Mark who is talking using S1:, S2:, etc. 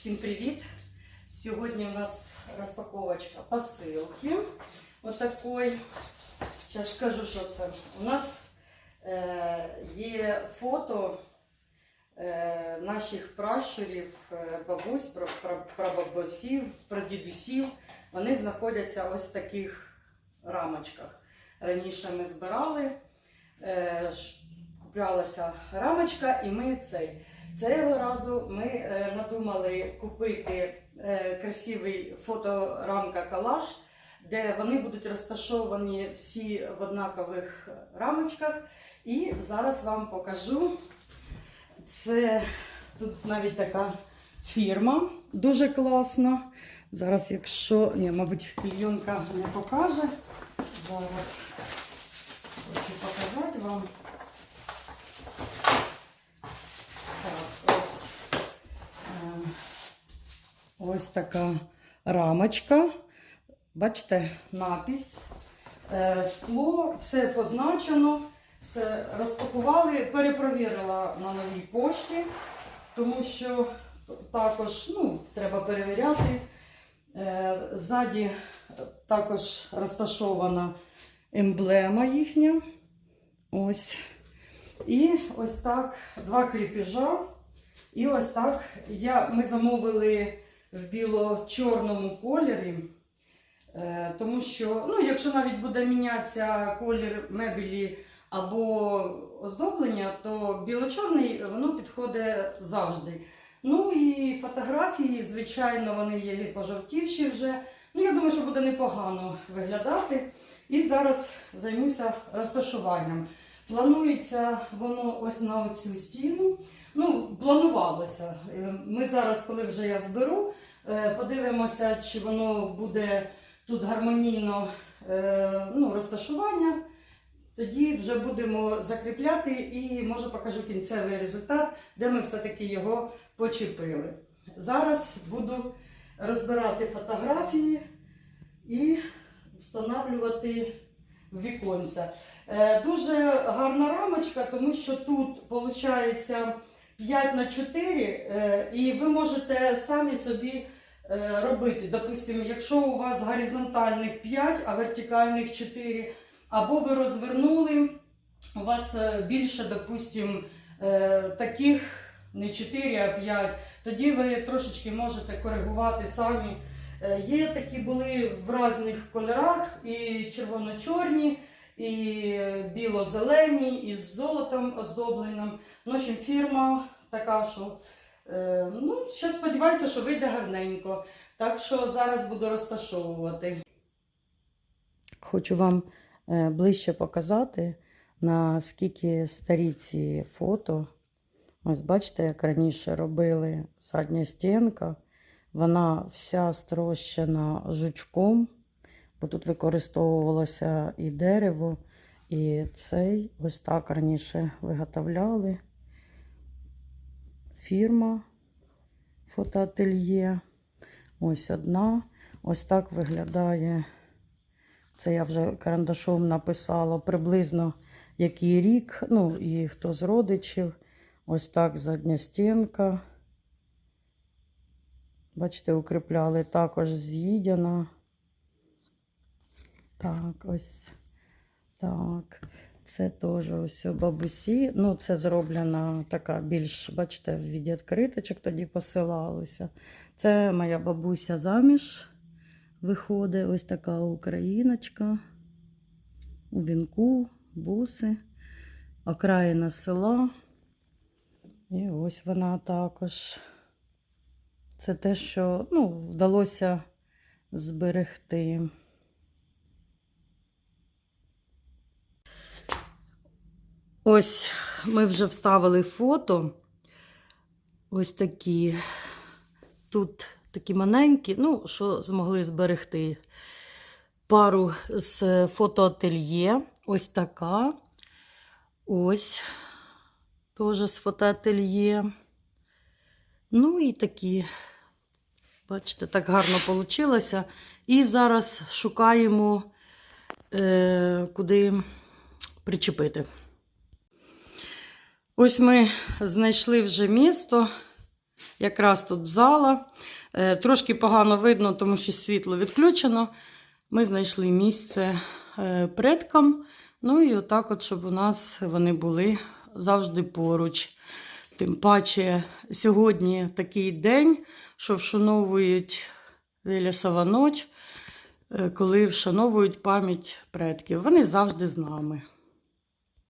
S1: Всім привіт! Сьогодні у нас розпаковочка посилки. Ось Отакої. Зараз скажу, що це. У нас е, є фото е, наших пращурів, е, бабусь, пра- пра- прабабусів, прадідусів. Вони знаходяться ось в таких рамочках. Раніше ми збирали, е, куплялася рамочка, і ми цей. Цього разу ми е, надумали купити е, красивий фоторамка калаш, де вони будуть розташовані всі в однакових рамочках. І зараз вам покажу. Це тут навіть така фірма дуже класна. Зараз, якщо, ні, мабуть, клійонка не покаже. Зараз хочу показати вам. Так, ось, е, ось така рамочка. Бачите, напис. Е, Скло, все позначено, все розпакували, перепровірила на новій пошті, тому що також ну, треба перевіряти. Е, Ззаді також розташована емблема їхня. Ось. І ось так два кріпіжа. І ось так я, ми замовили в біло-чорному кольорі. Е, тому що, ну, якщо навіть буде мінятися колір мебелі або оздоблення, то біло-чорний воно підходить завжди. Ну і фотографії, звичайно, вони є пожовтівші вже. Ну, я думаю, що буде непогано виглядати. І зараз займуся розташуванням. Планується воно ось на цю стіну. Ну, планувалося. Е, Ми зараз, коли вже я зберу, е, подивимося, чи воно буде тут гармонійно е, ну, розташування. Тоді вже будемо закріпляти і може покажу кінцевий результат, де ми все-таки його почепили. Зараз буду розбирати фотографії і встановлювати віконця. Е, Дуже гарна рамочка, тому що тут виходить 5 на 4, е, і ви можете самі собі е, робити. Допустимо, якщо у вас горизонтальних 5, а вертикальних 4, або ви розвернули, у вас більше, допустимо, таких не 4, а 5, тоді ви трошечки можете коригувати самі. Е, Є такі були в різних кольорах, і червоно-чорні, і біло-зелені, і з золотом оздобленим. В общем, фірма така, що е, ну, ще сподіваюся, що вийде гарненько. Так що зараз буду розташовувати. Хочу вам е, ближче показати, наскільки старі ці фото. Ось бачите, як раніше робили задня стінка. Вона вся строщена жучком, бо тут використовувалося і дерево, і цей ось так раніше виготовляли. Фірма фотоательє. Ось одна. Ось так виглядає. Це я вже карандашом написала приблизно який рік. Ну, і хто з родичів. Ось так задня стінка. Бачите, укріпляли також з'їдяна. Так, ось так. Це теж ось бабусі. Ну, це зроблена така більш, бачите, в віді відкриточок тоді посилалися. Це моя бабуся заміж виходить. Ось така україночка. У вінку, буси, окраїна села. І ось вона також. Це те, що ну, вдалося зберегти. Ось ми вже вставили фото. Ось такі. Тут такі маленькі, ну, що змогли зберегти. Пару з фотоательє. Ось така. Ось. Теж з фотоательє. Ну і такі, бачите, так гарно вийшло. І зараз шукаємо, е, куди причепити. Ось ми знайшли вже місто. якраз тут зала. Е, Трошки погано видно, тому що світло відключено. Ми знайшли місце е, предкам. Ну і отак, от, щоб у нас вони були завжди поруч. Тим паче, сьогодні такий день, що вшановують Велісова ноч, е, коли вшановують пам'ять предків. Вони завжди з нами.